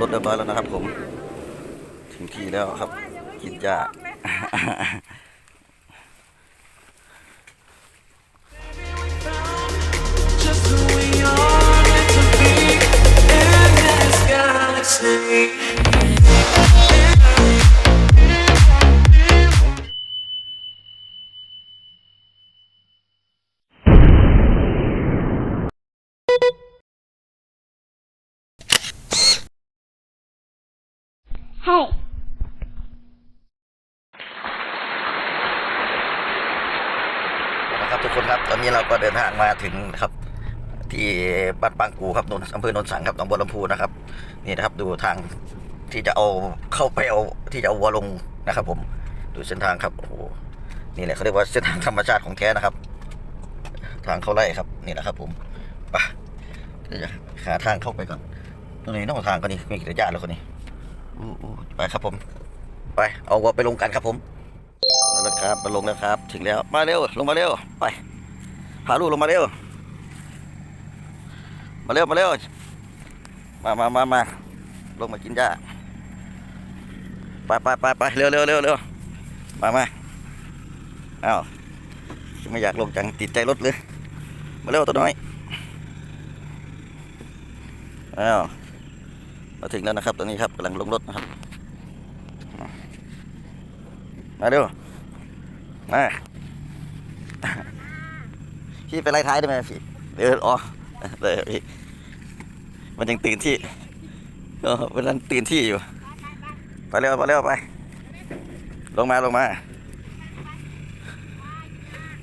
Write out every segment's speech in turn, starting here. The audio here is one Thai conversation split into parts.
รถเรียบร้อยแล้วนะครับผม ถึงที่แล้วครับ กินหญ้า Hey. นะครับทุกคนครับตอนนี้เราก็เดินทางมาถึงนะครับ ที่บ้านปางกูครับนนอำเภอโนนสังครับหนองบัวลำพูนะครับ นี่นะครับดูทางที่จะเอาเข้าไปเอาที่จะเอาวัวลงนะครับ ผมดูเส้นทางครับโอ้โหนี่แหละเขาเรียกว่าเส้นทางธรรมชาติของแท้นะครับ ทางเข้าไร่ครับนี่แหละครับ ผมไปเดี๋ยวจะหาทางเข้าไปก่อนตรงนี้นอกทางก็นี่มีกิจญาติแล้วคนนี้ ไปครับผม ไปเอาวัวไปลงกันครับผมแล้วนะครับมาลงแล้วครับ ถึงแล้วมาเร็วลงมาเร็วไปพาลูกลงมาเร็ว มาเร็วมาเร็วมามามามาลงมากินหญ้าไปไปไปไปเร็วเร็วเร็วเร็วมามาอ้าวไม่อยากลงจังติดใจรถเลย มาเร็วตัวน้อยอ้าว มาถึงแล้วนะครับตอนนี้ครับกำลังลงรถนะครับ มาเร็วมาพี่ไปไล่ท้ายได้ไหมพี่เดี๋ยวอ๋อเลยวพี่มันยังตื่นที่เออมันยังตื่นที่อยู่ ไปเร็วไปเร็วไป ลงมาลงมา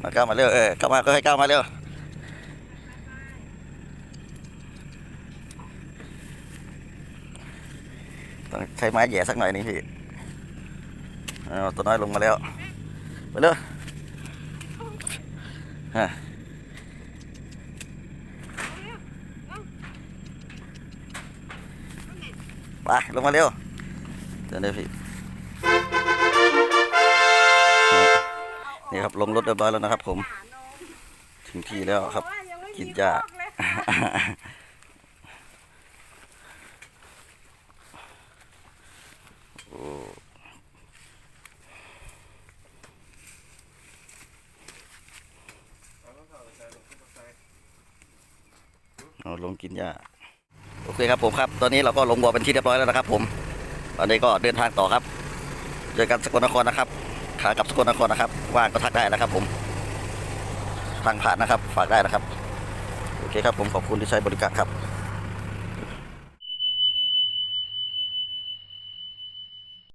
มาก้าวมาเร็วเออก้าวมาก็ให้ก้าวมาเร็ว ต้องใช้ไม้แย่สักหน่อยนี่พี่เอาตัวน้อยลงมาแล้ว ไปเร็วฮะไปลงมาเร็วเดี๋ยวเดี๋ยวพี่นี่ครับลงรถเรียบร้อยแล้วนะครับผม ถึงที่แล้วครับ กินหญ้า โอ้ เอาลงกินหญ้าโอเคครับผมครับ ตอนนี้เราก็ลงบัวเป็นที่เรียบร้อยแล้วนะครับ ผม ตอนนี้ก็เดินทางต่อครับเจอกันสกลนครนะครับขากลับสกลนครนะครับ ว่างก็ทักได้นะครับ ผม ทางผ่านนะครับ ฝากได้นะครับ โอเคครับผมขอบคุณที่ใช้บริการครับ